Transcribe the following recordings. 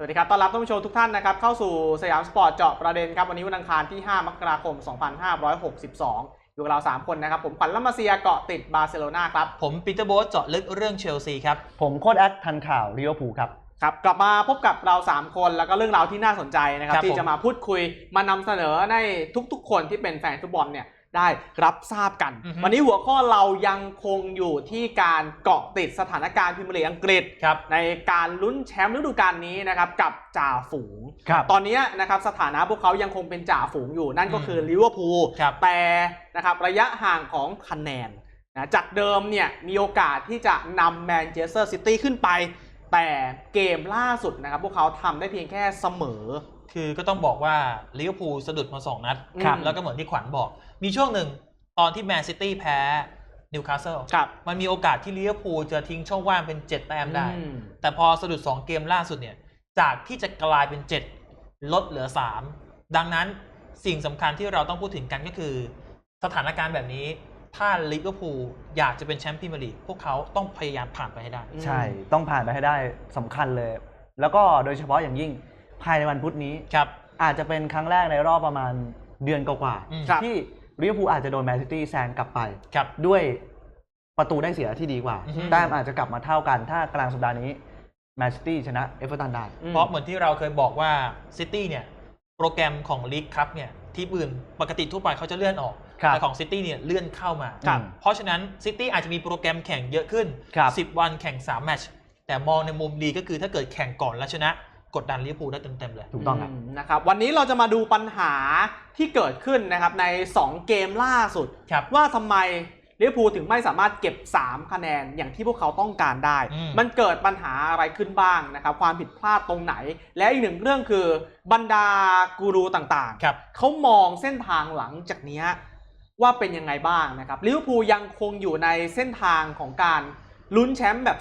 สวัสดีครับ ต้อนรับท่านผู้ชมทุกท่านนะครับ เข้าสู่สยามสปอร์ตเจาะประเด็นครับ วันนี้วันอังคารที่ 5 มกราคม 2562 อยู่กับเรา 3 คนนะครับ ผมขวัญลัมมาเซียเกาะติดบาร์เซโลนาครับ ผมปีเตอร์โบ๊ทเจาะลึกเรื่องเชลซีครับ ผมโค้ดแอดทันข่าวริโอพูลครับ ครับ กลับมาพบกับเรา 3 คนแล้วก็เรื่องราวที่น่าสนใจนะครับครับที่ผมจะมาพูดคุยมานำเสนอในทุกๆ คนที่เป็นแฟนฟุตบอลเนี่ย ได้รับทราบกันอือฮึวันนี้หัวข้อเรายังคงอยู่ที่การเกาะติดสถานการณ์พรีเมียร์ลีกอังกฤษครับในการลุ้นแชมป์ฤดูกาลนี้นะครับกับจ่าฝูงครับตอนนี้นะครับสถานะพวกเขายังคงเป็นจ่าฝูงอยู่ นั่นก็คือลิเวอร์พูลครับแต่นะครับระยะห่างของคะแนนนะจากเดิมเนี่ยมีโอกาสที่จะนำแมนเชสเตอร์ซิตี้ขึ้นไป แต่เกมล่าสุดนะครับพวกเขาทำได้เพียงแค่เสมอ คือก็ต้องบอกว่าลิเวอร์พูลสะดุดมา2นัดครับแล้วก็เหมือนที่ขวัญบอก มีช่วงหนึ่งตอนที่แมนซิตี้แพ้นิวคาสเซิลครับมันมีโอกาสที่ลิเวอร์พูลจะทิ้งช่องว่างเป็น7แต้มได้อืมแต่พอสะดุด2เกมล่าสุดเนี่ย จากที่จะกลายเป็น7ลดเหลือ3ดังนั้นสิ่งสำคัญที่เราต้องพูดถึงกันก็คือ สถานการณ์แบบนี้ถ้าลิเวอร์พูลอยากจะเป็นแชมป์พรีเมียร์ลีกพวกเขาต้องพยายามผ่านไปให้ได้อืมใช่ ต้องผ่านไปให้ได้สำคัญเลย แล้วก็โดยเฉพาะอย่างยิ่งภายในวันพุธนี้ครับอาจจะเป็นครั้งแรกในรอบประมาณเดือนกว่าอืมครับที่ ริเวอร์พูลอาจจะโดนแมนซิตี้แซงกลับไปครับด้วยประตูได้เสียที่ดีกว่าอือฮึแต้มอาจจะกลับมาเท่ากันถ้ากลางสัปดาห์นี้แมนซิตี้ชนะเอเวอร์ตันได้ เพราะเหมือนที่เราเคยบอกว่าซิตี้เนี่ย โปรแกรมของลีกคัพเนี่ยที่อื่นปกติทั่วไปเขาจะเลื่อนออกครับแต่ของซิตี้เนี่ยเลื่อนเข้ามาครับเพราะฉะนั้นซิตี้อาจจะมีโปรแกรมแข่งเยอะขึ้นครับ10 วันแข่ง 3 แมตช์แต่มองในมุมดีก็คือถ้าเกิดแข่งก่อนแล้วชนะ กดดันลิเวอร์พูลได้เต็มๆเลย ถูกต้องครับ มนะครับ วันนี้เราจะมาดูปัญหาที่เกิดขึ้นนะครับใน 2 เกมล่าสุด ครับ ว่าทำไมลิเวอร์พูลถึงไม่สามารถเก็บ 3 คะแนนอย่างที่พวกเขาต้องการได้ อืม มันเกิดปัญหาอะไรขึ้นบ้างนะครับ ความผิดพลาดตรงไหน และอีกหนึ่งเรื่องคือบรรดากูรูต่างครับ ๆ เขามองเส้นทางหลังจากเนี้ยว่าเป็นยังไงบ้างนะครับลิเวอร์พูลยังคงอยู่ในเส้นทางของการ ลุ้นแชมป์แบบ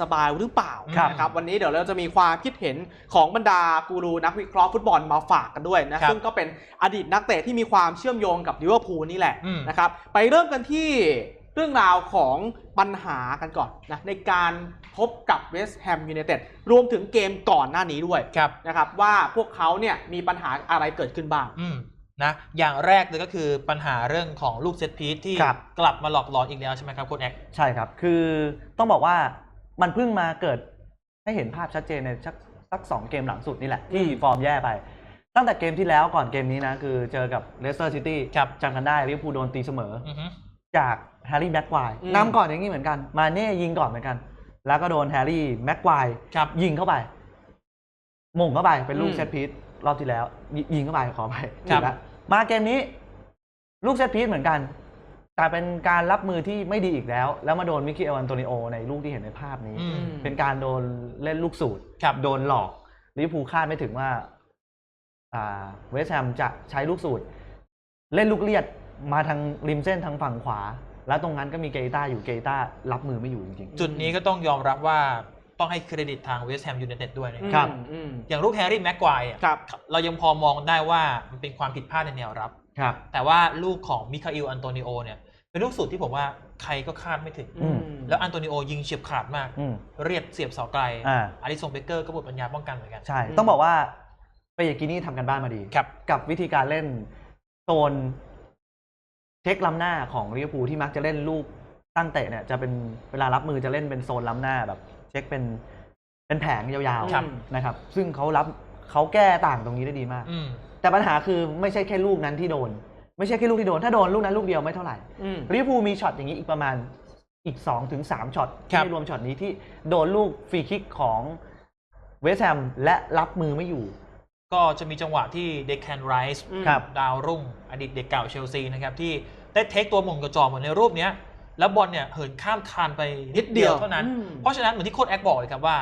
สบายๆหรือเปล่าครับนะครับวันนี้เดี๋ยวเราจะมีความคิดเห็นของบรรดากูรูนักวิเคราะห์ฟุตบอลมาฝากกันด้วยนะครับซึ่งก็เป็นอดีตนักเตะที่มีความเชื่อมโยงกับลิเวอร์พูลนี่แหละอืมนะครับไปเริ่มกันที่เรื่องราวของปัญหากันก่อนนะในการพบกับเวสต์แฮมยูไนเต็ดรวมถึงเกมก่อนหน้านี้ด้วยครับนะครับว่าพวกเขาเนี่ยมีปัญหาอะไรเกิดขึ้นบ้างอืม นะอย่างแรกเลยก็คือปัญหาเรื่องของลูกเซตพีซที่ครับ กลับมาหลอกหลอนอีกแล้วใช่ไหมครับโค้ชแอก ใช่ครับ คือต้องบอกว่ามันเพิ่งมาเกิดให้เห็นภาพชัดเจนในสักสักสองเกมหลังสุดนี่แหละ ที่อืมฟอร์มแย่ไป ตั้งแต่เกมที่แล้วก่อนเกมนี้นะ คือเจอกับเลสเตอร์ซิตี้ครับ จำกันได้ลิเวอร์พูลโดนตีเสมอ อือฮึ จากแฮร์รี่แม็กควายอืม นำก่อนอย่างนี้เหมือนกัน มาเน่ยิงก่อนเหมือนกัน แล้วก็โดนแฮร์รี่แม็กควายครับ ยิงเข้าไปหม่งเข้าไปเป็นลูกอืม เซตพีซ รอบที่แล้วยยิงเข้าไปขอไปครับแล้วมาเกมนี้ ลูกเซตพีซเหมือนกัน แต่เป็นการรับมือที่ไม่ดีอีกแล้ว แล้วมาโดนมิคิเอลอันโตนิโอในลูกที่เห็นในภาพนี้อืมเป็นการโดนเล่นลูกสูตรครับโดนหลอกลิเวอร์พูลคาดไม่ถึงว่าอ่าเวสต์แฮมจะใช้ลูกสูตร เล่นลูกเลียดมาทางริมเส้นทางฝั่งขวา แล้วตรงนั้นก็มีเกต้าอยู่เกต้ารับมือไม่อยู่จริงจุดนี้ก็ต้องยอมรับว่า ต้องให้เครดิตทางเวสต์แฮมยูไนเต็ดด้วยนะครับอืมอืมอย่างลูกแฮร์รี่แม็กควายอะครับเรายังพอมองได้ว่ามันเป็นความผิดพลาดในแนวรับๆครับ แต่ว่าลูกของมิคาอิลอันโตนิโอเนี่ยเป็นลูกสุดที่ผมว่าใครก็คาดไม่ถึง อืม แล้วอันโตนิโอยิงเฉียบขาดมาก อืมเรียบเสียบเสาไกลอ่า อาริสงเบเกอร์ก็หมดปัญญาป้องกันเหมือนกัน ใช่ อืม ต้องบอกว่าเปยากินี่ทำกันบ้านมาดี ครับ กับวิธีการเล่นโซนเช็คล้ำหน้าของลิเวอร์พูลที่มักจะเล่นลูกตั้งเตะเนี่ยจะเป็นเวลารับมือจะเล่นเป็นโซนล้ำหน้าแบบเช็คเป็นเป็นแผงยาวครับ ๆนะครับ ซึ่งเขารับเขาแก้ต่างตรงนี้ได้ดีมาก อืม แต่ปัญหาคือไม่ใช่แค่ลูกนั้นที่โดน ไม่ใช่แค่ลูกที่โดน ถ้าโดนลูกนั้นลูกเดียวไม่เท่าไหร่อืม ลิเวอร์พูลมีช็อตอย่างนี้อีกประมาณอีก2-3ถึง3ช็อตครับ ไม่รวมช็อตนี้ที่โดนลูกฟรีคิกของเวสต์แฮมและรับมือไม่อยู่ ก็จะมีจังหวะที่เดคแคนไรส์อืมครับ ดาวรุ่ง อดีตเด็กเก่าเชลซีนะครับ ที่ได้เทคตัวหม่งกระจอกเหมือนในรูปเนี้ย แล้วบอลเนี่ยเหินข้ามคานไปนิดเดียวเท่านั้น อืม เพราะฉะนั้นเหมือนที่โค้ชแอคบอกเลยครับว่า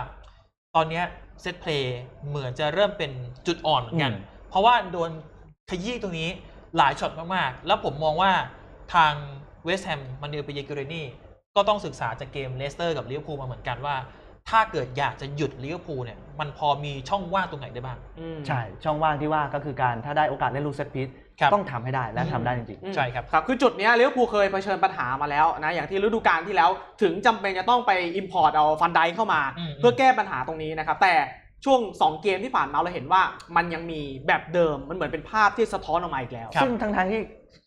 ตอนเนี้ยเซตเพลย์เหมือนจะเริ่มเป็นจุดอ่อนเหมือนกัน อืม เพราะว่าโดนขยี้ตรงนี้หลายช็อตมากๆ แล้วผมมองว่าทางเวสต์แฮมมันเดลเปเยกิเรนี่ก็ต้องศึกษาจากเกมเลสเตอร์กับลิเวอร์พูลมาเหมือนกันว่า ถ้าเกิดอยากจะหยุดลิเวอร์พูลเนี่ยมันพอมีช่องว่างตรงไหนได้บ้าง อืม ใช่ ช่องว่างที่ว่าก็คือการถ้าได้โอกาสเล่นลูกเซตพีซ ครับ ต้องทำให้ได้และทำได้จริงอืมใช่ครับ ครับคือจุดเนี้ยลิเวอร์พูลเคยเผชิญปัญหามาแล้วนะอย่างที่ฤดูกาลที่แล้วถึงจำเป็นจะต้องไปอิมพอร์ตเอาฟันไดเข้ามา อืม เพื่อแก้ปัญหาตรงนี้นะครับแต่ ช่วง 2 เกมที่ผ่านมาเราเห็นว่ามันยังมีแบบเดิมมันเหมือนเป็นภาพที่สะท้อนออกมาอีกแล้วครับซึ่งทั้งทั้งๆที่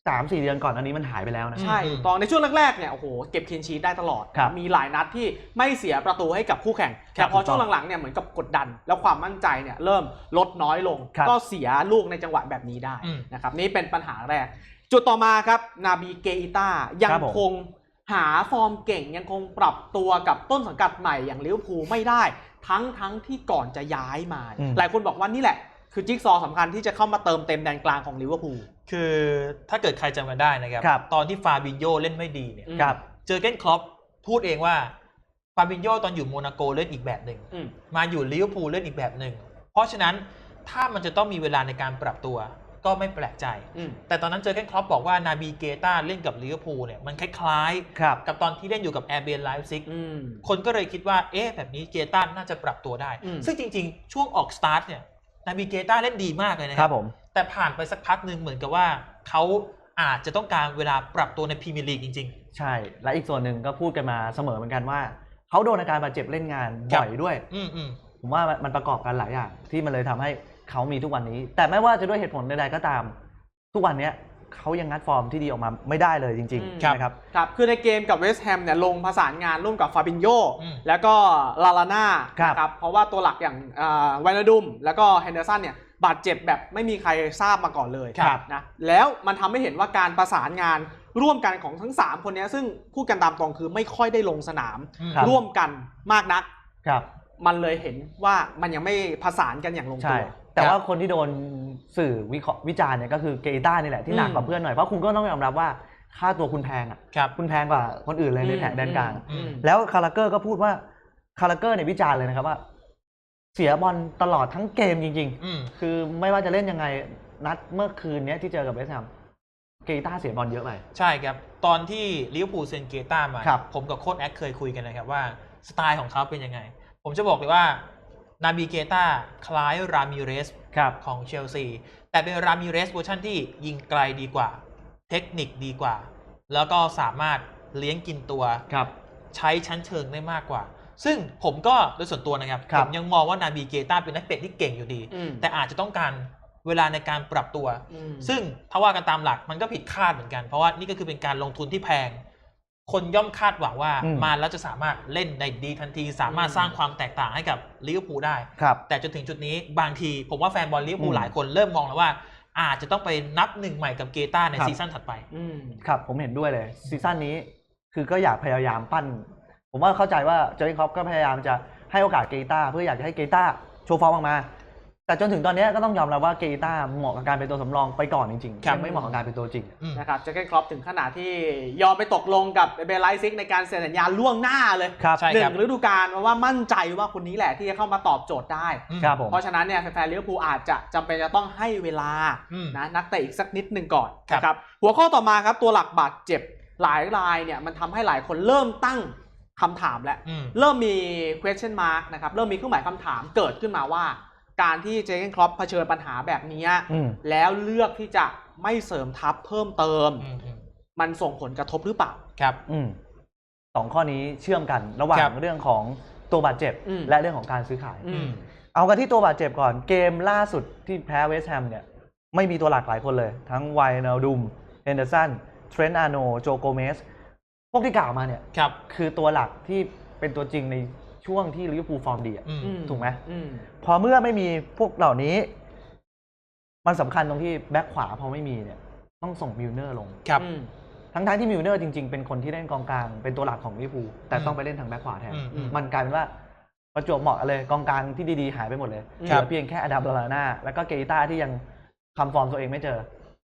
สามสี่เดือนก่อนอันนี้มันหายไปแล้วนะใช่อืมถูกตอนในช่วงแรกๆเนี่ยโอ้โหเก็บคลีนชีตได้ตลอดครับมีหลายนัดที่ไม่เสียประตูให้กับคู่แข่ง แต่พอช่วงหลังๆเนี่ยเหมือนกับกดดัน แล้วความมั่นใจเนี่ยเริ่มลดน้อยลงครับก็เสียลูกในจังหวะแบบนี้ได้อืมนะครับนี่เป็นปัญหาแรก จุดต่อมาครับนาบีเกอิต้ายังครับผมคงหาฟอร์มเก่งยังคงปรับตัวกับต้นสังกัดใหม่อย่างลิเวอร์พูลไม่ได้ ทั้งทั้งที่ก่อนจะย้ายมา อืม หลายคนบอกว่านี่แหละ คือจิ๊กซอว์สำคัญที่จะเข้ามาเติมเต็มแดนกลางของลิเวอร์พูล คือถ้าเกิดใครจำกันได้นะครับ ครับ ตอนที่ฟาบินโยเล่นไม่ดีเนี่ยอืม ครับ เจอเกนคล็อปพูดเองว่าฟาบินโยตอนอยู่โมนาโกเล่นอีกแบบหนึ่ง อืม มาอยู่ลิเวอร์พูลเล่นอีกแบบหนึ่ง เพราะฉะนั้นถ้ามันจะต้องมีเวลาในการปรับตัว ก็ไม่แปลกใจอืมแต่ตอนนั้นเจอเกนคล็อปบอกว่านาบีเกต้าเล่นกับลิเวอร์พูลเนี่ยมันคล้ายครับๆกับตอนที่เล่นอยู่กับแอร์เบียนไลฟ์ซิกอืมคนก็เลยคิดว่าเอ๊ะแบบนี้เกต้าน่าจะปรับตัวได้อืมซึ่งจริงๆ ช่วงออกสตาร์ทเนี่ยนาบีเกต้าเล่นดีมากเลยนะคครัรับบผมแต่ผ่านไปสักพักหนึ่งเหมือนกับว่าเขาอาจจะต้องการเวลาปรับตัวในพรีเมียร์ลีกจริงใช่ และอีกส่วนหนึ่งก็พูดกันมาเสมอเหมือนกันว่าเขาโดนอาการบาดเจ็บเล่นงานครับบ่อยด้วยๆอืมอืมผมว่ามันประกอบกันหลายอย่างที่มันเลยทำให้ เขามีทุกวันนี้ แต่ไม่ว่าจะด้วยเหตุผลใดๆก็ตาม ทุกวันเนี้ยเขายังงัดฟอร์มที่ดีออกมาไม่ได้เลยจริงอืมๆนะครับ ครับ คือในเกมกับเวสต์แฮมเนี่ยลงประสานงานร่วมกับฟาบินโยอืม แล้วก็ลาลาน่าครับครับ เพราะว่าตัวหลักอย่างไวนาดุม แล้วก็เฮนเดอร์สันเนี่ยบาดเจ็บแบบไม่มีใครทราบมาก่อนเลยครับ นะแล้วมันทำให้เห็นว่าการประสานงานร่วมกันของทั้ง 3 คนเนี้ยซึ่งพูดกันตามตรงคือไม่ค่อยได้ลงสนามครับ ร่วมกันมากนัก ครับ มันเลยเห็นว่ามันยังไม่ประสานกันอย่างลงใช่ ตัว แต่ครับว่าคนที่โดนสื่อวิเคราะห์วิจารณ์เนี่ยก็คือเกต้านี่แหละที่หนักกว่าอืมเพื่อนหน่อยเพราะคุณก็ต้องยอมรับว่าค่าตัวคุณแพงอะครับคุณแพงกว่าคนอื่นเลยในแผงแดนกลางอืมแล้วคาราเกอร์ก็พูดว่าคาราเกอร์เนี่ยวิจารณ์เลยนะครับว่า เสียบอลตลอดทั้งเกมจริงอืมๆคือไม่ว่าจะเล่นยังไงนัดเมื่อคืนเนี้ยที่เจอกับเวสต์แฮมเกต้าเสียบอลเยอะไปใช่ครับ ตอนที่ลิเวอร์พูลเซนเกต้ามาครับผมกับโค้ชแอคเคยคุยกันนะครับว่าสไตล์ของเขาเป็นยังไง ผมจะบอกเลยว่า นาบีเกต้าคล้ายรามิเรสครับของเชลซี แต่เป็นรามิเรสเวอร์ชันที่ยิงไกลดีกว่า เทคนิคดีกว่า แล้วก็สามารถเลี้ยงกินตัวครับใช้ชั้นเชิงได้มากกว่า ซึ่งผมก็โดยส่วนตัวนะครับครัผบมยังมองว่านาบีเกต้าเป็นนักเตะที่เก่งอยู่ดีอืมแต่อาจจะต้องการเวลาในการปรับตัวอืมซึ่งถ้าว่ากันตามหลักมันก็ผิดคาดเหมือนกัน เพราะว่านี่ก็คือเป็นการลงทุนที่แพง คนย่อมคาดหวังว่าอืมมาแล้วจะสามารถเล่นได้ดีทันที สามารถอืมสร้างความแตกต่างให้กับลิเวอร์พูลได้ ครับ แต่จนถึงจุดนี้บางทีผมว่าแฟนบอลลิเวอร์พูลอืมหลายคนเริ่มมองแล้วว่า อาจจะต้องไปนับหนึ่งใหม่กับเกต้าในครับ ซีซั่นถัดไป อืม ครับผมเห็นด้วยเลยซีซั่นนี้คือก็อยากพยายามปั้น ผมว่าเข้าใจว่าเจอร์เกนคล็อปก็พยายามจะให้โอกาสเกต้าเพื่ออยากจะให้เกต้าโชว์ฟอร์มออกมา แต่จนถึงตอนนี้ก็ต้องยอมรับว่าเกต้าเหมาะกับการเป็นตัวสำรองไปก่อนจริงๆครับยังไม่เหมาะกับการเป็นตัวจริงอืมนะครับเจอร์เกนครอปถึงขนาดที่ยอมไปตกลงกับเบลไลซิกในการเซ็นสัญญาล่วงหน้าเลยครับใช่หนึ่ครับงฤดูกาลเพราะว่ามั่นใจว่าคนนี้แหละที่จะเข้ามาตอบโจทย์ได้อืมครับผมเพราะฉะนั้นเนี่ยแฟนๆลิเวอร์พูลอาจจะจำเป็นจะต้องให้เวลาอืมนะนักเตะอีกสักนิดหนึ่งก่อนครับนะครับหัวข้อต่อมาครับตัวหลักบาดเจ็บหลายรายเนี่ยมันทำให้หลายคนเริ่มตั้งคำถามแล้วอืมเริ่มมี question mark นะครับเริ่มมีเครื่องหมายคำถามเกิดขึ้นมาว่า การที่เจเกนครอปเผชิญปัญหาแบบนี้อืมแล้วเลือกที่จะไม่เสริมทัพเพิ่มเติมอืมอืมมันส่งผลกระทบหรือเปล่าครับอืมสองข้อนี้เชื่อมกันระหว่าครังบเรื่องของตัวบาดเจ็บอืมและเรื่องของการซื้อขายอืมเอากันที่ตัวบาดเจ็บก่อนเกมล่าสุดที่แพ้เวสต์แฮมเนี่ย ไม่มีตัวหลักหลายคนเลย ทั้งไวนาลดุมเฮนเดอร์สันเทรนต์อาโนโจโกเมส พวกที่กล่าวมาเนี่ยครับคือตัวหลักที่เป็นตัวจริงใน ช่วงที่ลิเวอร์พูลฟอร์มดีอะอืมอืมถูกไหมอืมพอเมื่อไม่มีพวกเหล่านี้ มันสำคัญตรงที่แบ็คขวาพอไม่มีเนี่ย ต้องส่งมิลเนอร์ลง ครับ อืม ทั้งทที่มิลเนอร์จริงๆ เป็นคนที่เล่นกองกลาง เป็นตัวหลักของลิเวอร์พูลแต่อืมต้องไปเล่นทางแบ็คขวาแทน อืมอืมมันกลายเป็นว่าประจวบเหมาะกันเลยกองกลางที่ดีๆ หายไปหมดเลยเหครัลืบ อเพียงแค่อดัมลาลาน่าแล้วก็เกอิต้าที่ยังคำฟอร์มตัวเองไม่เจอ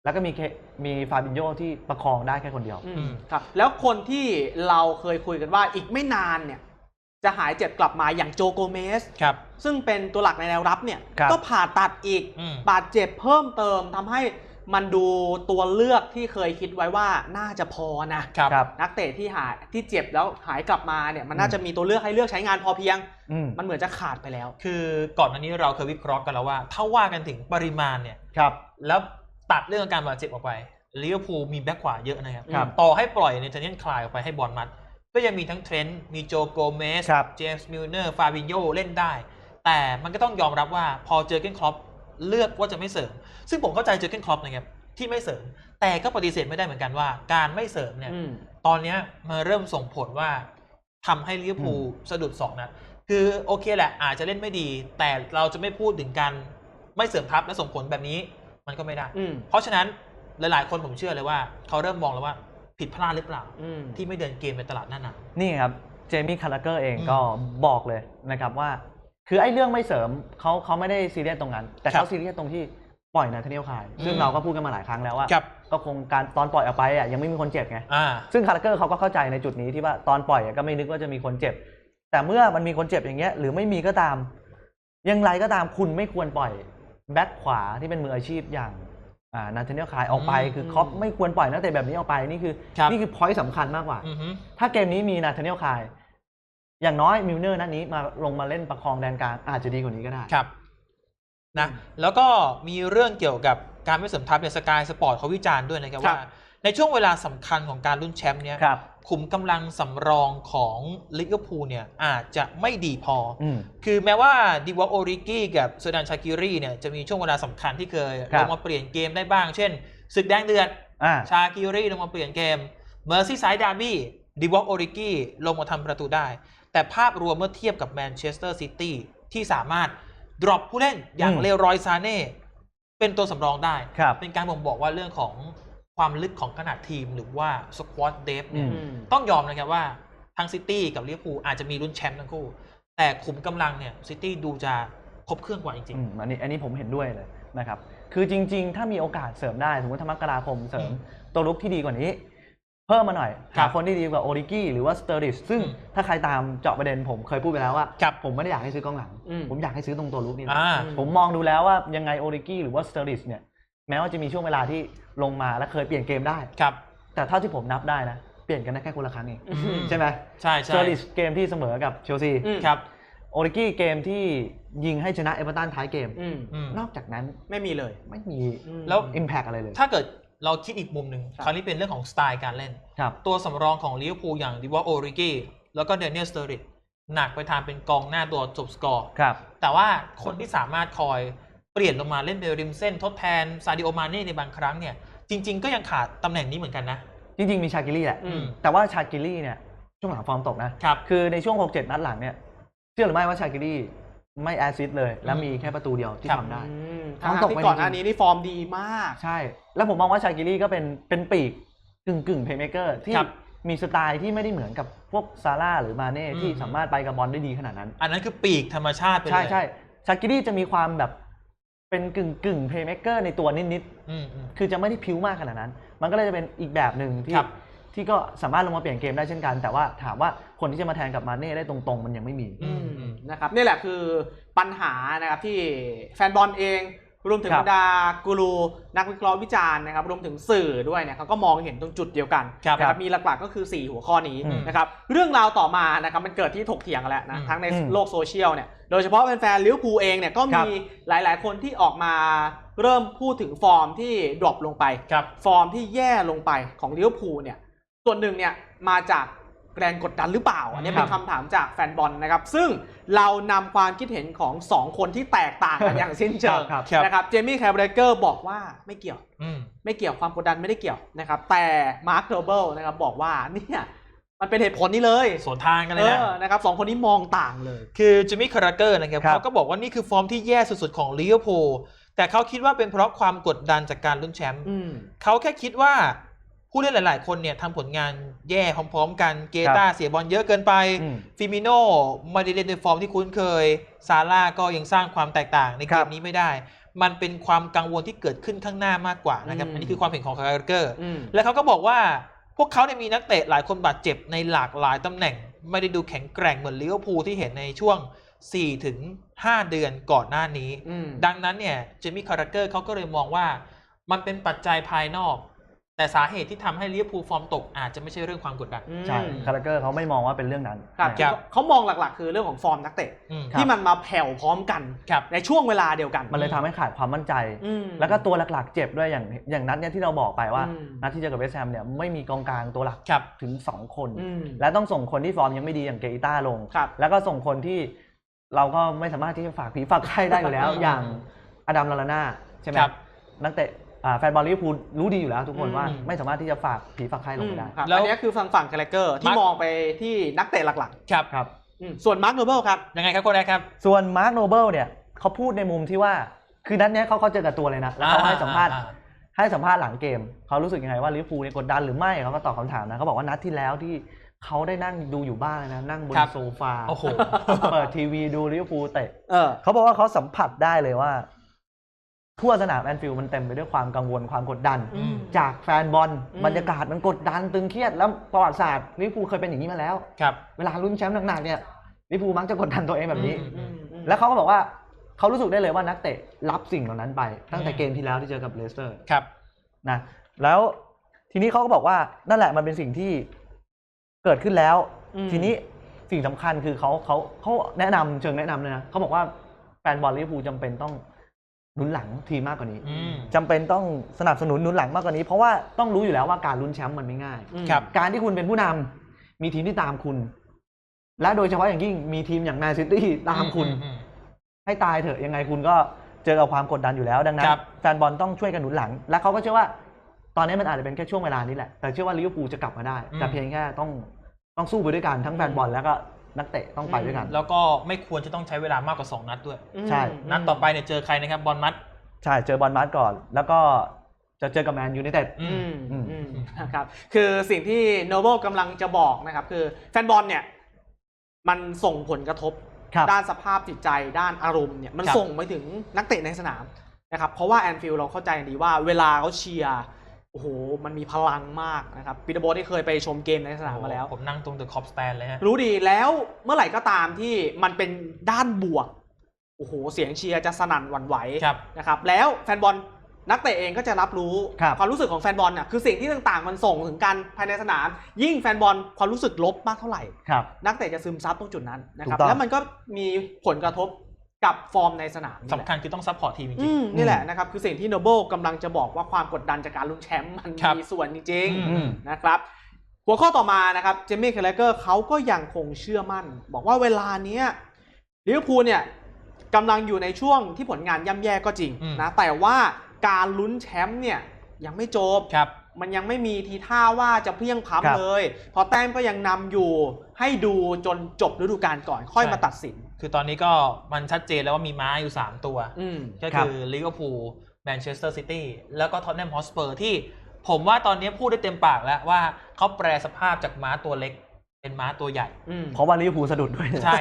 แล้วก็มีเคมีฟาบินโยที่ประคองได้แค่คนเดียว อือืมมครับ แล้วคนที่เราเคยคุยกันว่าอีกไม่นานเนี่ย จะหายเจ็บกลับมาอย่างโจโกเมส ครับ ซึ่งเป็นตัวหลักในแนวรับเนี่ย ครับก็ผ่าตัดอีกอืม บาดเจ็บเพิ่มเติมทำให้มันดูตัวเลือกที่เคยคิดไว้ว่าน่าจะพอนะ ครับ ครับ นักเตะที่หายที่เจ็บแล้วหายกลับมาเนี่ยมันน่าจะมีตัวเลือกให้เลือกใช้งานพอเพียง อืมมันเหมือนจะขาดไปแล้ว คือก่อนหน้านี้เราเคยวิเคราะห์กันแล้วว่า ถ้าว่ากันถึงปริมาณเนี่ย ครับ แล้วตัดเรื่องการบาดเจ็บออกไปลิเวอร์พูลมีแบ็คขวาเยอะนะครับ ครับ ต่อให้ปล่อยเนเธอร์เนียนคลายออกไปให้บอลมัด ก็ยังมีทั้งเทรนต์มีโจโกเมสครับเจมส์มิลเนอร์ฟาบินโยเล่นได้ แต่มันก็ต้องยอมรับว่าพอเจอเกนครอปเลือกว่าจะไม่เสริม ซึ่งผมเข้าใจเจอเกนครอปนะครับที่ไม่เสริม แต่ก็ปฏิเสธไม่ได้เหมือนกันว่า การไม่เสริมเนี่ยอืมตอนเนี้ยมันเริ่มส่งผลว่าทำให้ลิเวอร์พูลสะดุดสองนัดคือโอเคแหละอาจจะเล่นไม่ดี แต่เราจะไม่พูดถึงการไม่เสริมทัพและส่งผลแบบนี้มันก็ไม่ได้อืมเพราะฉะนั้นหลาย ๆ คนผมเชื่อเลยว่า เขาเริ่มมองแล้วว่า ผิดพลาดหรือเปล่าอืมที่ไม่เดินเกมในตลาดหน้าหนาวนี่ครับเจมี่คาราเกอร์เองอืมก็บอกเลยนะครับว่า คือไอ้เรื่องไม่เสริมเขาเขาไม่ได้ซีเรียสตรงนั้น แต่ครัเขาบซีเรียสตรงที่ปล่อยนาธาเนียลคาย ซึ่งอืมเราก็พูดกันมาหลายครั้งแล้วว่าครับก็คงการตอนปล่อยออกไปอะยังไม่มีคนเจ็บไงอ่าซึ่งคาราเกอร์เขาก็เข้าใจในจุดนี้ที่ว่าตอนปล่อยอะก็ไม่นึกว่าจะมีคนเจ็บ แต่เมื่อมันมีคนเจ็บอย่างเงี้ย หรือไม่มีก็ตามอยังไรก็ตามคุณไม่ควรปล่อยแบ็คขวาที่เป็นมืออาชีพอย่างอ่า นาธาเนียลคายออกไปอืมคือคอปไม่ควรปล่อยนักเตะแบบนี้ออกไปนี่คือครับนี่คือพอยต์สำคัญมากกว่าอือฮึถ้าเกมนี้มีนาธาเนียลคายอย่างน้อยมิลเนอร์นัดนี้มาลงมาเล่นประคองแดนกลางอาจจะดีกว่านี้ก็ได้ครับนะแล้วก็มีเรื่องเกี่ยวกับการไม่เสริมทัพในสกายสปอร์ตเขาวิจารณ์ด้วยนะครับครับว่า ในช่วงเวลาสำคัญของการลุ้นแชมป์เนี่ยครับ ขุมกำลังสำรองของลิเวอร์พูลเนี่ยอาจจะไม่ดีพอออืมคือแม้ว่าดิวอโอริกี้กับเซอร์ดันชากิรีเนี่ยจะมีช่วงเวลาสำคัญที่เคยครัลบ งมาเปลี่ยนเกมได้บ้าง เช่นศึกแดงเดือด อ่า ชากิรีลงมาเปลี่ยนเกม เมอร์ซี่ไซด์ดาร์บี้ดิวอโอริกี้ลงมาทำประตูได้ แต่ภาพรวมเมื่อเทียบกับแมนเชสเตอร์ซิตี้ที่สามารถดรอปผู้เล่นอย่างอืม เลรอยซาเน่เป็นตัวสำรองได้ ครับ เป็นการบ่งบอกว่าเรื่องของ ความลึกของขนาดทีมหรือว่าสควอตเดฟเนี่ยอือืมต้องยอมนะครับว่าทั้งซิตี้กับลิเวอร์พูลอาจจะมีลุ้นแชมป์ทั้งคู่ แต่ขุมกำลังเนี่ยซิตี้ดูจะครบเครื่องกว่าจริงอืมอันนี้อันนี้ผมเห็นด้วยเลยนะครับ คือจริง ๆ ถ้ามีโอกาสเสริมได้ สมมติถ้ามกราคมเสริมอืมตัวลุกที่ดีกว่านี้ เพิ่มมาหน่อยครัหาบคนที่ดีกว่าโอริกี้หรือว่าสเตอริสซึ่งอืมถ้าใครตามเจาะประเด็นผมเคยพูดไปแล้วว่าครับผมไม่ได้อยากให้ซื้อกองหลังอืมผมอยากให้ซื้อตรงตัวลุกนี่ๆแหละอ่าอืผมมองดูแล้วว่ายังไงโอริกี้หรือว่าสเตอริสเนี่ยแม้ว่าจะมีช่วงเวลาที่ ลงมาแล้วเคยเปลี่ยนเกมได้ ครับ แต่เท่าที่ผมนับได้นะ เปลี่ยนกันได้แค่คนละครั้งเอง อืม ใช่ไหมใช่สใช่เตอริสเกมที่เสมอกับเชลซีอืม ครับโอริกี้เกมที่ยิงให้ชนะเอเวอร์ตันท้ายเกม อืมอืมนอกจากนั้นไม่มีเลยไม่มีอืม แล้ว Impact อะไรเลย ถ้าเกิดเราคิดอีกมุมหนึ่งครับ คราวนี้เป็นเรื่องของสไตล์การเล่น ครับ ตัวสำรองของลิเวอร์พูลอย่างดิวอโอริกี้แล้วก็เดนเนียลสเตอริสหนักไปทางเป็นกองหน้าตัวจบสกอร์ ครับ แต่ว่าคนที่สามารถคอย เปลี่ยนลงมาเล่นเบลริมเส้นทดแทนซาดิโอมาเน่ในบางครั้งเนี่ยจริง ๆ ก็ยังขาดตำแหน่งนี้เหมือนกันนะ จริง ๆ มีชากิลี่แหละ อืม แต่ว่าชากิลี่เนี่ย ช่วงหลังฟอร์มตกนะ ครับ คือในช่วง 6-7 นัดหลังเนี่ยเชื่อหรือไม่ว่าชากิลี่ไม่แอสซิสต์เลย แล้วมีแค่ประตูเดียวที่ครับ ทำได้ อืมท้องทั้งตกที่ไปก่อนจริงๆหน้านี้นี่ฟอร์มดีมาก ใช่ แล้วผมมองว่าชากิลี่ก็เป็นเป็นปีกกึ่งกึ่งเพย์เมเกอร์ที่ครับมีสไตล์ที่ไม่ได้เหมือนกับพวกซาร่าหรือมาเน่อืม ที่สามารถไปกับบอลได้ดีขนาดนั้น อันนั้นคือปีกธรรมชาติไปเลย ใช่ใช่ชากิลี่จะมีความแบบ เป็นกึ่งกึ่งเพย์เมเกอร์ในตัวนิดอืมอืมๆคือจะไม่ได้พิ้วมากขนาดนั้น มันก็เลยจะเป็นอีกแบบหนึ่งที่ครับที่ก็สามารถลงมาเปลี่ยนเกมได้เช่นกัน แต่ว่าถามว่าคนที่จะมาแทนกับมาเน่ได้ตรงๆ มันยังไม่มีอืมอืมนะครับนี่แหละคือปัญหานะครับที่แฟนบอลเอง รวมถึงครับบรรดากูรูนักวิเคราะห์วิจารณ์นะครับรวมถึงสื่อด้วยเนี่ยเขาก็มองเห็นตรงจุดเดียวกันครับนะครับมีหลักๆก็คือ 4 หัวข้อนี้อืมนะครับเรื่องราวต่อมานะครับมันเกิดที่ถกเถียงกันแล้วนะอืมทั้งในอืมโลกโซเชียลเนี่ยโดยเฉพาะแฟนๆลิเวอร์พูลเองเนี่ยก็ครัมีบหลายๆ คนที่ออกมาเริ่มพูดถึงฟอร์มที่ดรอปลงไปครับฟอร์มที่แย่ลงไปของลิเวอร์พูลเนี่ยส่วนหนึ่งเนี่ยมาจาก แรงกดดันหรือเปล่า อันนี้ครัเป็บนคำถามจากแฟนบอลนะครับ ซึ่งเรานำความคิดเห็นของ 2 คนที่แตกต่างกันอย่างสิ้นเชิงครับครับนะครับเจมี่แคร์เบรเกอร์บอกว่าไม่เกี่ยวอืมไม่เกี่ยวความกดดันไม่ได้เกี่ยวนะครับ แต่มาร์คเทเบิลนะครับบอกว่าเนี่ยมันเป็นเหตุผลนี้เลยสวนทางกันเลเอยนะอนะครับสองคนนี้มองต่างเลย คือจิมมี่คาราเกอร์นะครับครับเขาก็บอกว่านี่คือฟอร์มที่แย่สุดๆของลิเวอร์พูลแต่เขาคิดว่าเป็นเพราะความกดดันจากการลุ้นแชมป์อืมเขาแค่คิดว่า ผู้เล่นหลาย ๆ คนเนี่ยทำผลงานแย่พร้อม ๆ กันเกตาเสียบอลเยอะเกินไป อืมฟิมิโน่ไม่ได้เล่นในฟอร์มที่คุ้นเคย ซาร่าก็ยังสร้างความแตกต่างในคเกรัมบนี้ไม่ได้ มันเป็นความกังวลที่เกิดขึ้นข้างหน้ามากกว่านะครับ อืม อันนี้คือความเห็นของคาราเกอร์ อืม และเขาก็บอกว่าพวกเขาเนี่ยมีนักเตะหลายคนบาดเจ็บในหลากหลายตำแหน่ง ไม่ได้ดูแข็งแกร่งเหมือนลิเวอร์พูลที่เห็นในช่วง 4 ถึง 5 เดือนก่อนหน้านี้ อืม ดังนั้นเนี่ยเจมี่คาราเกอร์เขาก็เลยมองว่า มันเป็นปัจจัยภายนอก แต่สาเหตุที่ทำให้ลิเวอร์พูลฟอร์มตกอาจจะไม่ใช่เรื่องความกดดันใช่อืมคาราเกอร์เขาไม่มองว่าเป็นเรื่องนั้นครับนะเขามองหลักๆ คือเรื่องของฟอร์มนักเตะ อืมที่มันมาแผ่วพร้อมกัน ครับ ในช่วงเวลาเดียวกันมันเลยทำให้ขาดความมั่นใจ อืม แล้วก็ตัวหลักๆเจ็บด้วยอย่างอย่างนัดเนี้ยที่เราบอกไปว่า อืม นัดที่เจอกับเวสต์แฮมเนี่ยไม่มีกองกลางตัวหลักครับ ถึง 2 คน อืม และต้องส่งคนที่ฟอร์มยังไม่ดีอย่างเกอิต้าลง ครับ แล้วก็ส่งคนที่เราก็ไม่สามารถที่จะฝากผีฝากไข้ได้อยู่แล้วอืมอย่างอดัมลาลาน่าใช่ไหมครับ นักเตะอ่า แฟนบอลลิเวอร์พูลรู้ดีอยู่แล้วทุกคนว่าอืมไม่สามารถที่จะฝากผีฝากไข้ลงไปได้ครับแล้วอันนี้คือฝั่งฝั่งคาแรคเกอร์ที่มาร์คมองไปที่นักเตะหลักครับครับๆอืมส่วนมาร์คโนเบิลครับยังไงครับโค้ชแอคครับ ส่วนมาร์คโนเบิลเนี่ยเขาพูดในมุมที่ว่าคือนัดเนี้ยเขาเขาเจอกับตัวเลยนะแล้วเขาให้สัมภาษณ์อ่ให้สัมภาษณ์หลังเกมเขารู้สึกยังไงว่าลิเวอร์พูลเนี่ยกดดันหรือไม่เขาก็ตอบคำถามนะเขาบอกว่านัดที่แล้วที่เขาได้นั่งดูอยู่บ้านเลยนะนั่งบนครับโซฟาโอ้โหเปิดทีวีดูลิเวอร์พูลเตะเออเขาบอกว่าเขาสัมผัสได้เลยว่า ทั่วสนามแอนฟิลด์มันเต็มไปด้วยความกังวลความกดดัน อืม จากแฟนบอลอืม บรรยากาศมันกดดันตึงเครียดแล้วประวัติศาสตร์ลิเวอร์พูลเคยเป็นอย่างนี้มาแล้ว ครับ เวลาลุ้นแชมป์หนักๆเนี่ยลิเวอร์พูลมักจะกดดันตัวเองแบบนี้ อืมอืมอืมแล้วเขาก็บอกว่าเขารู้สึกได้เลยว่านักเตะรับสิ่งเหล่านั้นไป ตั้งแต่อืมเกมที่แล้วที่เจอกับเลสเตอร์ ครับ นะแล้วทีนี้เขาก็บอกว่านั่นแหละมันเป็นสิ่งที่เกิดขึ้นแล้ว อืม ทีนี้สิ่งสำคัญคือเขาเขาเขาแนะนำเชิงแนะนำเลยนะเขาบอกว่าแฟนบอลลิเวอร์พูลจำเป็นต้อง หนุนหลังทีมมากกว่านี้อืม จำเป็นต้องสนับสนุนหนุนหลังมากกว่านี้ เพราะว่าต้องรู้อยู่แล้วว่าการลุ้นแชมป์มันไม่ง่าย อืม ครับ การที่คุณเป็นผู้นำมีทีมที่ตามคุณ และโดยเฉพาะอย่างยิ่งมีทีมอย่างแมนซิตี้ตามคุณ อืม ให้ตายเถอะยังไงคุณก็เจอกับความกดดันอยู่แล้วดังนั้นครับ แฟนบอลต้องช่วยกันหนุนหลัง และเขาก็เชื่อว่า ตอนนี้มันอาจจะเป็นแค่ช่วงเวลานี้แหละแต่เชื่อว่าลิเวอร์พูลจะกลับมาได้ แต่เพียงแค่ต้องต้องสู้ไปด้วยกันทั้งแฟนบอลแล้วก็ นักเตะต้องไปด้วยกัน แล้วก็ไม่ควรจะต้องใช้เวลามากกว่า 2 นัดด้วย ใช่ นัดต่อไปเนี่ยเจอใครนะครับบอลมัด ใช่เจอบอลมาสก่อน แล้วก็จะเจอกับแมนยูไนเต็ดอือืมมอืมอืมนะครับคือสิ่งที่โนเบิลกำลังจะบอกนะครับ คือแฟนบอลเนี่ยมันส่งผลกระทบครับด้านสภาพจิตใจด้านอารมณ์เนี่ยมันครับส่งไปถึงนักเตะในสนามนะครับเพราะว่าแอนฟิลด์เราเข้าใจกันดีว่าเวลาเขาเชียร์ โอ้โห มันมีพลังมากนะครับปีเตอร์โบทที่เคยไปชมเกมในสนามมาแล้ว ผมนั่งตรงเดอะคอปสแตนเลยฮะ รู้ดีแล้วเมื่อไหร่ก็ตามที่มันเป็นด้านบวก โอ้โห เสียงเชียร์จะสนั่นหวั่นไหวครับนะครับ แล้วแฟนบอลนักเตะเองก็จะรับรู้ครับความรู้สึกของแฟนบอลน่ะคือสิ่งที่ต่างๆ มันส่งถึงกันภายในสนาม ยิ่งแฟนบอลความรู้สึกลบมากเท่าไหร่ครับนักเตะจะซึมซับตรงจุดนั้นนะครับถูกต้องแล้วมันก็มีผลกระทบ กับฟอร์มในสนามนี่แหสำละคัญคือต้องซัพพอร์ตทีมจริอืงมนี่แหละนะครับคือสิ่งที่โนเบิลกำลังจะบอกว่าความกดดันจากการลุ้นแชมป์มันครับมีส่วนจริงอืๆอืมนะครับหัวข้อต่อมานะครับเจมี่เคลเลเกอร์เขาก็ยังคงเชื่อมั่น บอกว่าเวลาเนี้ยลิเวอร์พูลเนี่ยกำลังอยู่ในช่วงที่ผลงานย่ำแย่ก็จริงอืมนะแต่ว่าการลุ้นแชมป์เนี่ยยังไม่จบๆครับ มันยังไม่มีทีท่าว่าจะเพลียงพล้ำครับ เลยเพอแต้มก็ยังนำอยู่ให้ดูจนจบฤดูกาลก่อนค่อยใช่มาตัดสิน คือตอนนี้ก็มันชัดเจนแล้วว่ามีม้าอยู่ 3 ตัว อืม ก็ครับ คือลิเวอร์พูลแมนเชสเตอร์ซิตี้แล้วก็ท็อตแนมฮอสเปอร์ที่ผมว่าตอนนี้พูดได้เต็มปากแล้วว่าเขาแปลสภาพจากม้าตัวเล็ก เป็นม้าตัวใหญ่อืมเพราะว่าลิเวอร์พูลสะดุดด้วยใช่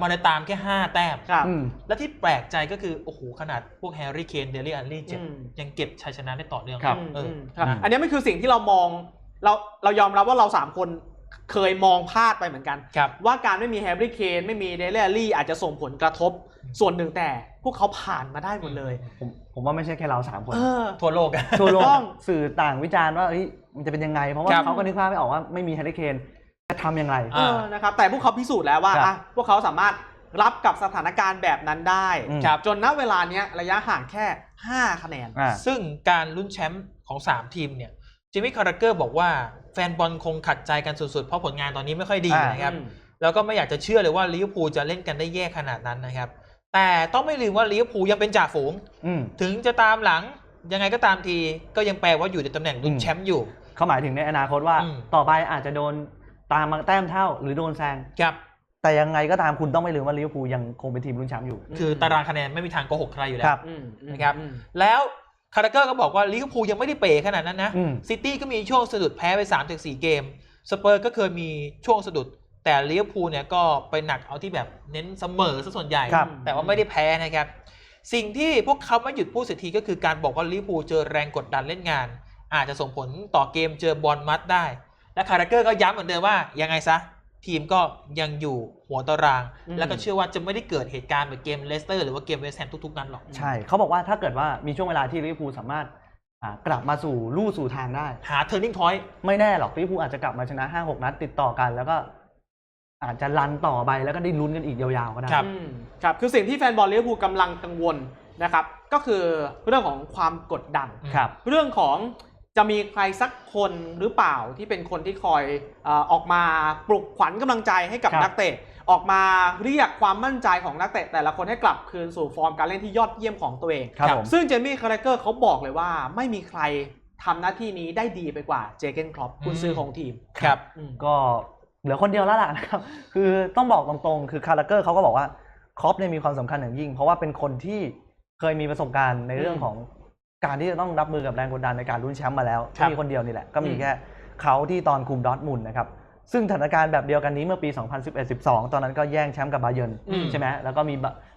มาในตามแค่ 5 แต้ม ครับ อืม และที่แปลกใจก็คือ โอ้โห ขนาดพวกแฮร์รี่เคนเดลี่อัลลี่เจ็บอืม ยังเก็บชัยชนะได้ต่อเนื่องครับอืมเออ มครับอืมอันนี้มันคือสิ่งที่เรามองเราเรายอมรับว่าเราสามคนเคยมองพลาดไปเหมือนกัน ครับ ว่าการไม่มีแฮร์รี่เคนไม่มีเดลลี่อาจจะส่งผลกระทบ ส่วนหนึ่งแต่พวกเขาผ่านมาได้หมดเลย ผมผมว่าไม่ใช่แค่เราสามคน เออ ทั่วโลกอะ ทั่วโลกต้อง สื่อต่างวิจารณ์ว่าเอ้ยมันจะเป็นยังไง เพราะว่าครับ เขาก็นึกภาพไม่ออกว่าไม่มีแฮร์รี่เคน จะทำยังไงเออนะครับแต่พวกเขาพิสูจน์แล้วว่าครับอะพวกเขาสามารถรับกับสถานการณ์แบบนั้นได้ อืมครับ จนณเวลาเนี้ยระยะห่างแค่ 5 คะแนน อ่า ซึ่งการลุ้นแชมป์ของ 3 ทีมเนี่ยจิมมี่คาร์เกอร์บอกว่าแฟนบอลคงขัดใจกันสุดๆ เพราะผลงานตอนนี้ไม่ค่อยดีอ่าน นะครับอืมแล้วก็ไม่อยากจะเชื่อเลยว่าลิเวอร์พูลจะเล่นกันได้แย่ขนาดนั้นนะครับ แต่ต้องไม่ลืมว่าลิเวอร์พูลยังเป็นจ่าฝูง อืม ถึงจะตามหลังยังไงก็ตามทีก็ยังแปลว่าอยู่ในตำแหน่งลุ้นอืม แชมป์อยู่ เขาหมายถึงในอนาคตว่า อืมต่อไปอาจจะโดน ตามมาแต้มเท่าหรือโดนแซงครับแต่ยังไงก็ตามคุณต้องไม่ลืมว่าลิเวอร์พูลยังคงเป็นทีมลุ้นแชมป์อยู่ คือตารางคะแนนไม่มีทางโกหกใครอยู่แล้ควรับอืมอืมนะครับอืมแล้วคาร์เกอร์ก็บอกว่าลิเวอร์พูลยังไม่ได้เป๋ขนาดนั้นนะอืมซิตี้ก็มีช่วงสะดุดแพ้ไป3-4ถึง4เกมสเปอร์ก็เคยมีช่วงสะดุด แต่ลิเวอร์พูลเนี่ยก็ไปหนักเอาที่แบบเน้นเสมอซะส่วนใหญ่ครับแต่ว่าไม่ได้แพ้นะครับ สิ่งที่พวกเขาไม่หยุดพูดเสียทีก็คือการบอกว่าลิเวอร์พูลเจอแรงกดดันเล่นงาน อาจจะส่งผลต่อเกมเจอบอลมัดได้ และคาร์เกอร์ก็ย้ำเหมือนเดิมว่ายังไงซะ ทีมก็ยังอยู่หัวตารางอืมแล้วก็เชื่อว่าจะไม่ได้เกิดเหตุการณ์แบบเกมเลสเตอร์หรือว่าเกมเวสต์แฮมทุกๆนัดหรอกใช่เขาบอกว่าถ้าเกิดว่ามีช่วงเวลาที่ลิเวอร์พูลสามารถอ่ากลับมาสู่ลู่สู่ทางได้ หา turning point ไม่แน่หรอกลิเวอร์พูลอาจจะกลับมาชนะห้าหกนัดติดต่อกันแล้วก็อาจจะรันต่อไปแล้วก็ได้ลุ้นกันอีกยาวๆก็ได้ครับอืมครับคือสิ่งที่แฟนบอลลิเวอร์พูลกำลังกังวลนะครับ ก็คือเรื่องของความกดดันครับเรื่องของ จะมีใครสักคนหรือเปล่าที่เป็นคนที่คอยเออออกมาปลุกขวัญกำลังใจให้กับครับนักเตะ ออกมาเรียกความมั่นใจของนักเตะ แต่ละคนให้กลับคืนสู่ฟอร์มการเล่นที่ยอดเยี่ยมของตัวเองครับผมซึ่งเจมี่คาร์เรเกอร์เขาบอกเลยว่าไม่มีใครทำหน้าที่นี้ได้ดีไปกว่าเจเกนครอปกุนซือของทีมครับอืมก็เหลือคนเดียวแล้วล่ะนะครับ คือต้องบอกตรงๆ คือคาราเกอร์เขาก็บอกว่าครอปเนี่ยมีความสำคัญอย่างยิ่ง เพราะว่าเป็นคนที่เคยมีประสบการณ์ในเรื่องอืมของ การที่จะต้องรับมือกับแรงกดดันในการลุ้นแชมป์มาแล้วครับมีคนเดียวนี่แหละก็มีอืมแค่เขาที่ตอนคุมดอร์ทมุนด์นะครับซึ่งสถานการณ์แบบเดียวกันนี้เมื่อปี 2011-12 ตอนนั้นก็แย่งแชมป์กับบาเยิร์นอืมใช่ไหมแล้วก็มี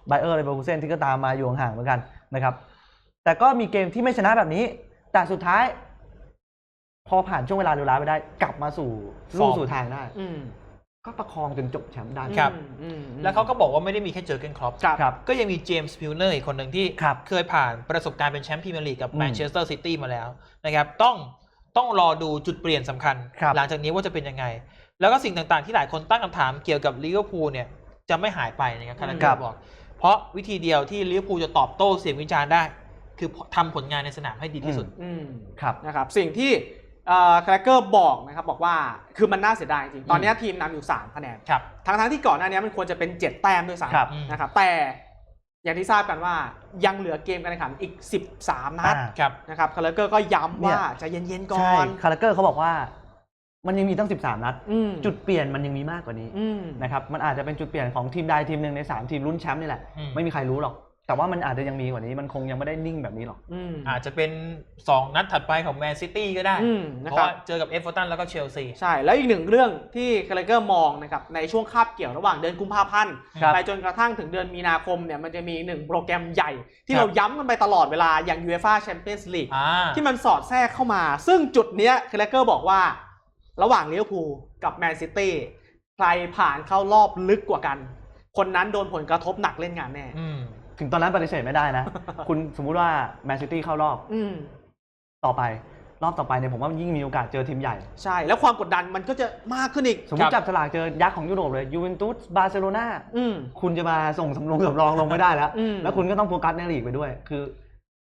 ไบเออร์เลเวอร์คูเซนที่ก็ตามมาอยู่ห่างๆเหมือนกันนะครับ แต่ก็มีเกมที่ไม่ชนะแบบนี้ แต่สุดท้าย พอผ่านช่วงเวลาเลวร้ายไปได้ กลับมาสู่ฟอร์ลู่มสู่ทางได้อืม ก็ประคองจนจบแชมป์ได้ครับ อืมอืม แล้วเขาก็บอกว่าไม่ได้มีแค่เจอเกนครอปครับครับก็ยังมีเจมส์พิลเนอร์อีกคนหนึ่งที่ครับเคยผ่านประสบการณ์เป็นแชมป์พรีเมียร์ลีกกับอืมแมนเชสเตอร์ซิตี้มาแล้วนะครับต้องต้องรอดูจุดเปลี่ยนสำคัญ ครับ หลังจากนี้ว่าจะเป็นยังไง แล้วก็สิ่งต่างๆที่หลายคนตั้งคำถามเกี่ยวกับลิเวอร์พูลเนี่ยจะไม่หายไปนะครับคาราเกคอรับร์บอก เพราะวิธีเดียวที่ลิเวอร์พูลจะตอบโต้เสียงวิจารณ์ได้ คือทำผลงานในสนามให้ดีที่สุด อืม ครับ นะครับสิ่งที่ คาร์เกอร์บอกนะครับบอกว่าคือมันน่าเสียดายจริง ตอนนี้ทีมนำอยู่3คะแนนครับทั้งทั้งๆที่ก่อนหน้านี้มันควรจะเป็น 7 แต้มด้วยครับซ้ำนะครับแต่อย่างที่ทราบกันว่ายังเหลือเกมการแข่งขันอีก 13 นัดอ่าครับนะครับคาร์เกอร์ก็ย้ำว่าใจะเย็นๆก่อใช่นคาราเกอร์เขาบอกว่ามันยังมีตั้ง 13 นัดอืมจุดเปลี่ยนมันยังมีมากกว่านี้อืมนะครับมันอาจจะเป็นจุดเปลี่ยนของทีมใดทีมหนึ่งใน 3 ทีมลุ้นแชมป์นี่แหละอืมไม่มีใครรู้หรอก แต่ว่ามันอาจจะยังมีกว่านี้มันคงยังไม่ได้นิ่งแบบนี้หรอก อืม อาจจะเป็น 2 นัดถัดไปของแมนซิตี้ก็ได้ อืมนะเพราะครับ ว่าเจอกับเอฟเวอร์ตันแล้วก็เชลซี ใช่ แล้วอีกหนึ่งเรื่องที่คาร์เกอร์มองนะครับในช่วงคาบเกี่ยวระหว่างเดือนกุมภาพันธ์ครับ ไปจนกระทั่งถึงเดือนมีนาคมเนี่ยมันจะมีหนึ่งโปรแกรมใหญ่ ที่ครับ เราย้ำกันไปตลอดเวลาอย่าง UEFA Champions League อ่าที่มันสอดแทรกเข้ามา ซึ่งจุดเนี้ยคาร์เกอร์บอกว่า ระหว่างลิเวอร์พูลกับแมนซิตี้ใครผ่านเข้ารอบลึกกว่ากัน คนนั้นโดนผลกระทบหนักเล่นงานแน่ อืม ถึงตอนนั้นปฏิเสธไม่ได้นะ คุณสมมุติว่าแมนซิตี้เข้ารอบอืมต่อไป รอบต่อไปเนี่ยผมว่ามันยิ่งมีโอกาสเจอทีมใหญ่ ใช่ แล้วความกดดันมันก็จะมากขึ้นอีก สมมครัติบจับฉลากเจอยักษ์ของยุโรปเลยยูเวนตุสบาร์เซโลนาอืม คุณจะมาส่งสำรองสำรองลงไม่ได้แล้ว อืม แล้วคุณก็ต้องโฟกัสในลีกไปด้วย คือ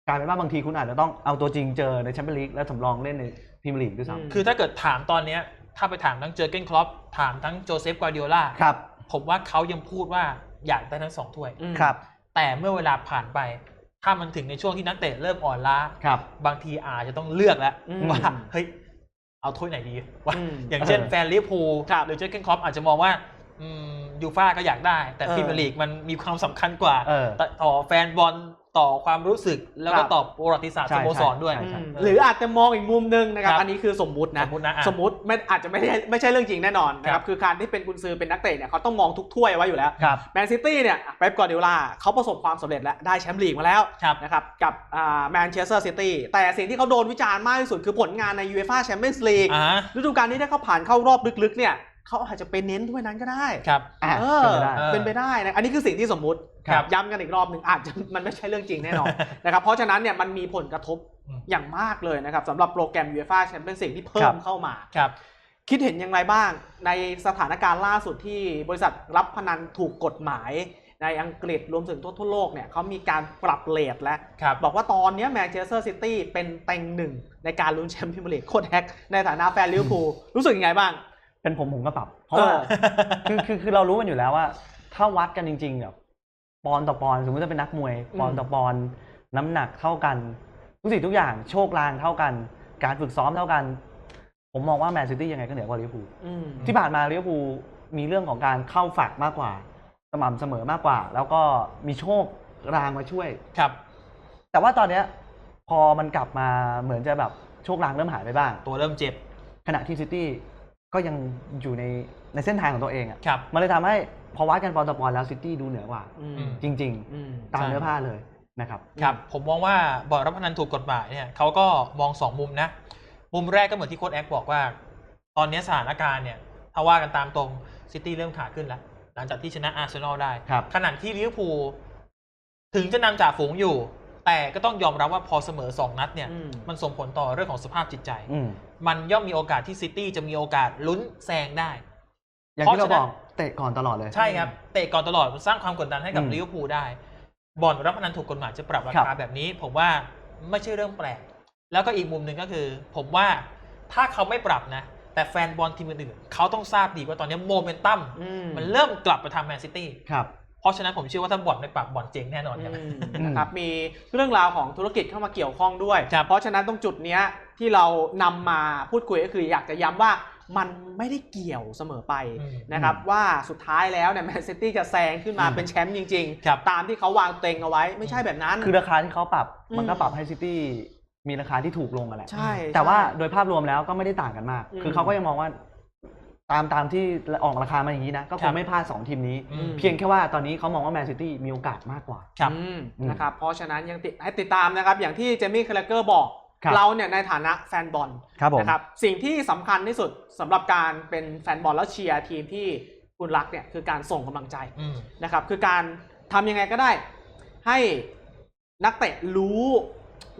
กลายเป็นว่าบางทีคุณอาจจะต้องเอาตัวจริงเจอในแชมเปี้ยนลีกและสำรองเล่นในพรีเมียร์ลีกด้วยซ้ำคือถ้าเกิดถามตอนเนี้ยถ้าไปถามทั้งเจอเกนครอปถามทั้งโจเซฟกวาร์ดิโอลาครับ ผมว่าเขายังพูดว่าอยากได้ทั้งสองถ้วย อืม ครับ แต่เมื่อเวลาผ่านไป ถ้ามันถึงในช่วงที่นักเตะเริ่มอ่อนล้าครับ บางทีอาจจะต้องเลือกแล้วอืมว่าเฮ้ยเอาถ้วยไหนดีวะอืมอย่างเช่นเออแฟนลิเวอร์พูลครับหรือเจอเกนครอปอาจจะมองว่าอืมยูฟ่าก็อยากได้ แต่เออ พรีเมียร์ลีกมันมีความสำคัญกว่า เออ ต่อต่อแฟนบอล ต่อความรู้สึกแล้วก็ครับต่อประวัติศาสตร์ใช่สโมสรด้วยใช่อืใช่มหรืออาจจะมองอีกมุมหนึงนะครับครับ อันนี้คือสมมุตินะ สมมุตินะอะสมมติไม่อาจจะไม่ได้ไม่ใช่เรื่องจริงแน่นอนนะคครัรับบคือการที่เป็นกุนซือเป็นนักเตะเนี่ยเขาต้องมองทุกถ้วยไว้อยู่แล้วครับแมนซิตี้เนี่ยเป๊ปกอร์ดิโอลาเขาประสบความสำเร็จแล้วได้แชมป์ลีกมาแล้วครับนะครับกับแมนเชสเตอร์ซิตี้แต่สิ่งที่เขาโดนวิจารณ์มากที่สุดคือผลงานในยูเอฟ่าแชมเปี้ยนส์ลีกอ่าฤดูกาลนี้ถ้าเขาผ่านเข้ารอบลึกๆเนี่ย เขาอาจจะไปเน้นถ้วยนั้นก็ได้ครับอะเอเป็นอไปได้เออเป็นไปได้นะอันนี้คือสิ่งที่สมมุติครับย้ำกันอีกรอบหนึ่งอาจจะมันไม่ใช่เรื่องจริงแน่นอนนะครับเพราะฉะนั้นเนี่ยมันมีผลกระทบอืมอย่างมากเลยนะครับสำหรับโปรแกรม UEFA Champions League ที่เพิ่ครัมบเข้ามาครับคิดเห็นอย่างไรบ้างในสถานการณ์ล่าสุดที่บริษัทรับพนันถูกกฎหมาย ในอังกฤษรวมถึงทั่วทั่วโลกเนี่ยเขามีการปรับเลทแล้วครับบอกว่าตอนเนี้แมนเชสเตอร์ซิตี้เป็นเต็งหนึ่งในการลุ้นแชมป์พรีเมียร์ลีกโคตรแฮกในฐานะแฟนลิเวอร์พูลรู้สึกยังไงบ้าง เป็นผมผมก็ปรับ เพราะว่าเออคือคือคือเรารู้กันอยู่แล้วว่า ถ้าวัดกันจริงๆแบบปอนด์ต่อปอนด์สมมติจะเป็นนักมวยอืมปอนด์ต่อปอนด์น้ำหนักเท่ากัน ทุกสิ่งทุกอย่างโชคลางเท่ากัน การฝึกซ้อมเท่ากัน ผมมองว่าแมนซิตี้ยังไงก็เหนือกว่าลิเวอร์พูลอืมที่ผ่านมาลิเวอร์พูลมีเรื่องของการเข้าฝักมากกว่า สม่ำเสมอมากกว่า แล้วก็มีโชครางมาช่วยครับ แต่ว่าตอนเนี้ย พอมันกลับมาเหมือนจะแบบโชครางเริ่มหายไปบ้าง ตัวเริ่มเจ็บขณะที่ซิตี้ ก็ยังอยู่ในในเส้นทางของตัวเองอะครับ มันเลยทำให้พอวัดกันปอนต่อปอนด์แล้วซิตี้ดูเหนือกว่า อืมอืมจริง อืมๆ ตามใช่เนื้อผ้าเลยนะครับ ครับ ผมมองว่าบอร์ดรับพนันถูกกฎหมายเนี่ยเขาก็มองสองมุมนะ มุมแรกก็เหมือนที่โค้ชแอคบอกว่า ตอนนี้สถานการณ์เนี่ยถ้าว่ากันตามตรงซิตี้เริ่มขาขึ้นแล้ว หลังจากที่ชนะอาร์เซนอลได้ ครับ ขณะที่ลิเวอร์พูลถึงจะนำจ่าฝูงอยู่ แต่ก็ต้องยอมรับว่าพอเสมอ 2 นัดเนี่ย อืม มันส่งผลต่อเรื่องของสภาพจิตใจ อืมมันย่อมมีโอกาสที่ซิตี้จะมีโอกาสลุ้นแซงได้ อย่างที่เราบอกเตะก่อนตลอดเลย ใช่ครับ เตะก่อนตลอดมันสร้างความกดดันให้กับอืมลิเวอร์พูลได้บอลรับพนันถูกกฎหมายจะปรับราครัคาบแบบนี้ ผมว่าไม่ใช่เรื่องแปลก แล้วก็อีกมุมหนึ่งก็คือ ผมว่าถ้าเขาไม่ปรับนะ แต่แฟนบอลทีมอื่นๆเขาต้องทราบดีว่าตอนนี้โมเมนตัมอืมมันเริ่มกลับไปทางแมนซิตี้ ครับเพ ราะฉะนั้นผมเชื่อว่าถ้าบอลไม่ปรับบอลเจ๊งแน่นอนครับอืมนะครับมีเรื่องราวของธุรกิจเข้ามาเกี่ยวข้องด้วยครับเพราะฉะนั้นตรงจุดเนี้ยที่เรานำมาพูดคุยก็คืออยากจะย้ำว่ามันไม่ได้เกี่ยวเสมอไปอืมนะครับอืมว่าสุดท้ายแล้วเนี่ยแมนซิตี้จะแซงขึ้นมาอืมเป็นแชมป์จริงครับตามที่เขาวางเต็งเอาไว้ไม่ใช่แบบนั้น คือราคาที่เขาปรับอืมมันก็ปรับให้ซิตี้มีราคาที่ถูกลงกันแหละใช่แต่ว่าใช่โดยภาพรวมแล้วก็ไม่ได้ต่างกันมากอืมคือเขาก็ยังมองว่า ตามตามที่ออกราคามาอย่างนี้นะ ก็คครังบไม่พลาดสองทีมนี้ อืม เพียงแค่ว่าตอนนี้เขามองว่าแมนซิตี้มีโอกาสมากกว่า ครับ อืมอืมนะครับเพราะฉะนั้นยังติดให้ติดตามนะครับอย่างที่เจมี่คาร์เกอร์บอก ครับ เราเนี่ยในฐานะแฟนบอลครับผม นะครับสิ่งที่สำคัญที่สุดสำหรับการเป็นแฟนบอลแล้วเชียร์ทีมที่คุณรักเนี่ยคือการส่งกำลังใจอืม นะครับคือการทำยังไงก็ได้ ให้นักเตะรู้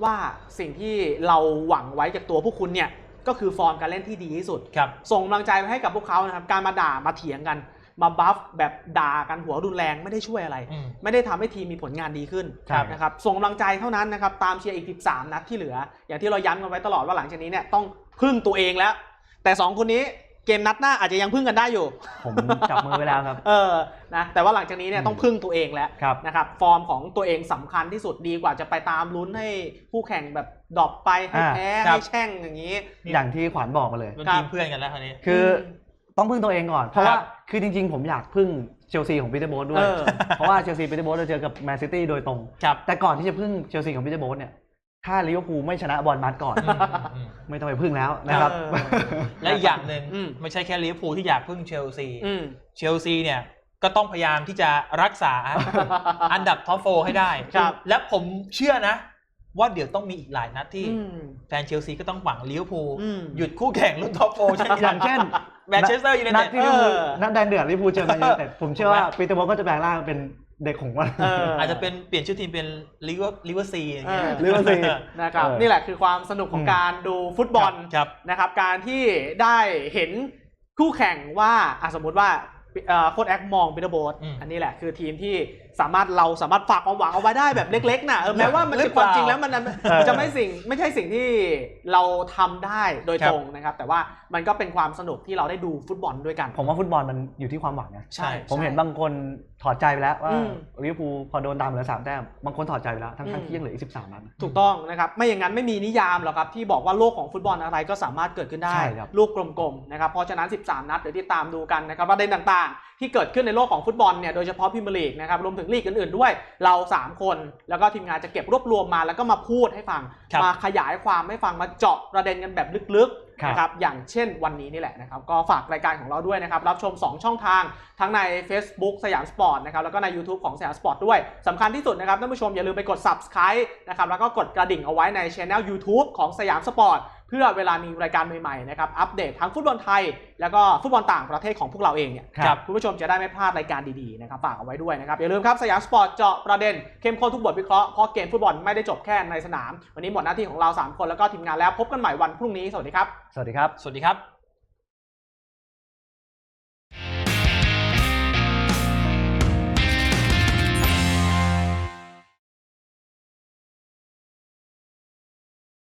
ว่าสิ่งที่เราหวังไว้จากตัวพวกคุณเนี่ย ก็คือฟอร์มการเล่นที่ดีที่สุด ครับ ส่งกำลังใจไปให้กับพวกเขานะครับ การมาด่ามาเถียงกัน มาบัฟแบบด่ากันหัวรุนแรงไม่ได้ช่วยอะไร อืม ไม่ได้ทำให้ทีมมีผลงานดีขึ้นครับ นะครับ ส่งกำลังใจเท่านั้นนะครับ ตามเชียร์อีก 13 นัดที่เหลือ อย่างที่เราย้ำกันไว้ตลอดว่าหลังจากนี้เนี่ยต้องพึ่งตัวเองแล้ว แต่ 2 คนนี้ เกมนัดหน้าอาจจะยังพึ่งกันได้อยู่ ผมจับมือไว้แล้วครับ เออ นะ แต่ว่าหลังจากนี้เนี่ยอืมต้องพึ่งตัวเองแล้วครับนะครับ ฟอร์มของตัวเองสำคัญที่สุดดีกว่าจะไปตามลุ้นให้คู่แข่งแบบดรอปไปให้อ่าแพ้ครัให้บแช่งอย่างนี้ อย่างที่ขวัญบอกมาเลยเป็นครับทีมเพื่อนกันแล้วคราวนี้ คืออมต้องพึ่งตัวเองก่อน เพราะครัว่าบคือจริง ๆ ผมอยากพึ่งเชลซีของปีเตอร์โบสด้วยเออเพราะว่าเชลซีปีเตอร์โบสจะเจอกับแมนซิตี้โดยตรงครับแต่ก่อนที่จะพึ่งเชลซีของปีเตอร์โบสเนี่ย ถ้าลิเวอร์พูลไม่ชนะบอลมัดก่อนอืมอืมอืม ไม่ต้องไปพึ่งแล้วนะครับ เออ และอีกอย่างหนึ่งอืม ไม่ใช่แค่ลิเวอร์พูลที่อยากพึ่งเชลซี อืม เชลซีเนี่ยก็ต้องพยายามที่จะรักษา อันดับท็อปโฟให้ได้ ครับ และผมเชื่อนะ ว่าเดี๋ยวต้องมีอีกหลายนัดที่ อืม แฟนเชลซีก็ต้องหวังลิเวอร์พูลอืม หยุดคู่แข่งรุ่นท็อปโฟเช่นอกัย่านงเช่น แมนเชสเตอร์ยูไนนัเต็ดดที่ลิเวอร์พูลเออ นัดแดงเดือดลิเวอร์พูลเจอแมนยูไนเต็ดผมเชื่อว่าปีเตอร์โบสก็จะแปลงร่างเป็น เด็กของมันเอออาจจะเป็นเปลี่ยนชื่อทีมเป็นลิเวอร์ลิเวอร์ซีอย่างเงี้ยเออลิเวอร์ซีนะครับเออนี่แหละคือความสนุกของอืมการดูฟุตบอลครับนะครับ การที่ได้เห็นคู่แข่งว่าอะสมมุติว่าเอ่อโค้ดแอคมองปีเตอร์โบสอืมอันนี้แหละคือทีมที่ สามารถเราสามารถฝากความหวังเอาไว้ได้แบบเล็กๆนะเออแม้ว่ามันหรืจะอคเปวามล่าจริงแล้วมันมันจะไม่สิ่งไม่ใช่สิ่งที่เราทำได้โดยครับตรงนะครับ แต่ว่ามันก็เป็นความสนุกที่เราได้ดูฟุตบอลด้วยกัน ผมว่าฟุตบอลมันอยู่ที่ความหวังนะใช่ ผมเห็นบางคนถอดใจไปแล้วว่าอืมลิเวอร์พูลพอโดนตามเหลือสามแต้มบางคนถอดใจไปแล้วทั้งอืทั้มงที่ยังเหลืออีกสิบสามนัดถูกต้องนะครับไม่อย่างนั้นไม่มีนิยามหรอกครับที่บอกว่าโลกของฟุตบอลอะไรก็สามารถเกิดขึ้นได้ใช่ครับลูกกลมๆนะครับเพราะฉะนั้น 13 นัดเดี๋ยวที่ตามดูกันนะครับประเด็นต่างๆที่เกิดขึ้นในโลกของฟุตบอลเนี่ยโดยเฉพาะพรีเมียร์ลีกนะครับรวมถึงลีกอื่นๆด้วยเรา 3 คน แล้วก็ทีมงานจะเก็บรวบรวมมาแล้วก็มาพูดให้ฟังครับมาขยายความให้ฟังมาเจาะประเด็นกันแบบลึกๆครับนะครับอย่างเช่นวันนี้นี่แหละนะครับก็ฝากรายการของเราด้วยนะครับรับชม 2 ช่องทางทั้งใน Facebook สยามสปอร์ตนะครับแล้วก็ใน YouTube ของสยามสปอร์ตด้วยสำคัญที่สุดนะครับท่านผู้ชมอย่าลืมไปกด Subscribe นะครับแล้วก็กดกระดิ่งเอาไว้ในช anel YouTube ของสยามสปอร์ต เพื่อเวลามีรายการใหม่ๆนะครับอัปเดตทั้งฟุตบอลไทย แล้วก็ฟุตบอลต่างประเทศของพวกเราเองเนี่ยครับคุณผู้ชมจะได้ไม่พลาดรายการดีๆนะครับฝากเอาไว้ด้วยนะครับอย่าลืมครับสยามสปอร์ตเจาะประเด็นเข้มข้นทุกบทวิเคราะห์เพราะเกมฟุตบอลไม่ได้จบแค่ในสนาม วันนี้หมดหน้าที่ของเราสามคนแล้วก็ทีมงานแล้วพบกันใหม่วันพรุ่งนี้สวัสดีครับสวัสดีครับสวัสดีครับ